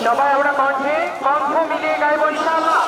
সবাই আমরা কণ্ঠে কণ্ঠ মিলিয়ে গাইব ইনশাআল্লাহ